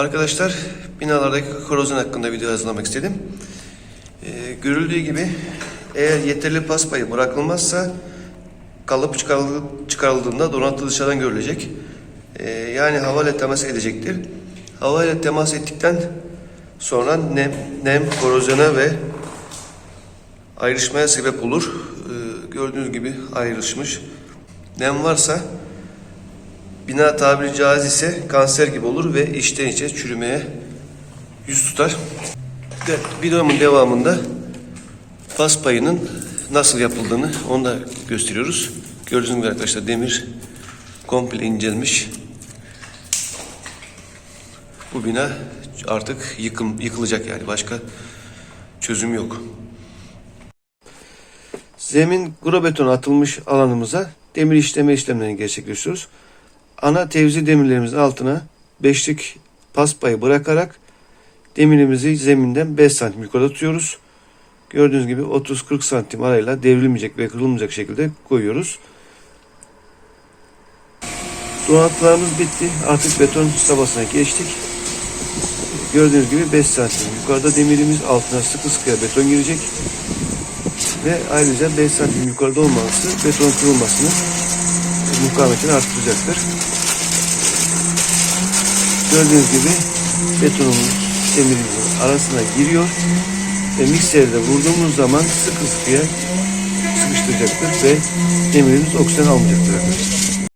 Arkadaşlar binalardaki korozyon hakkında video hazırlamak istedim. Ee, görüldüğü gibi eğer yeterli pas payı bırakılmazsa kalıp çıkarıldı- çıkarıldığında donatı dışarıdan görülecek. Ee, yani hava ile temas edecektir. Hava ile temas ettikten sonra nem, nem korozyona ve ayrışmaya sebep olur. Ee, gördüğünüz gibi ayrışmış. Nem varsa Bina tabiri caiz ise kanser gibi olur ve içten içe çürümeye yüz tutar. Ve videomun devamında pas payının nasıl yapıldığını onu da gösteriyoruz. Gördüğünüz gibi arkadaşlar demir komple incelmiş. Bu bina artık yıkım, yıkılacak yani başka çözüm yok. Zemin kuru beton atılmış alanımıza demir işleme işlemlerini gerçekleştiriyoruz. Ana tevzi demirlerimizin altına beşlik pas payı bırakarak demirimizi zeminden 5 santim yukarıda tutuyoruz. Gördüğünüz gibi 30-40 santim arayla devrilmeyecek ve kırılmayacak şekilde koyuyoruz. Donatılarımız bitti. Artık beton sabasına geçtik. Gördüğünüz gibi 5 santim yukarıda demirimiz altına sıkı sıkıya beton girecek. Ve ayrıca 5 santim yukarıda olması beton kırılmasını mukavemetini arttıracaktır. Gördüğünüz gibi betonumuz demirimizin arasına giriyor ve mikserde vurduğumuz zaman sıkı sıkıya sıkıştıracaktır ve demirimiz oksijen almayacaktır arkadaşlar.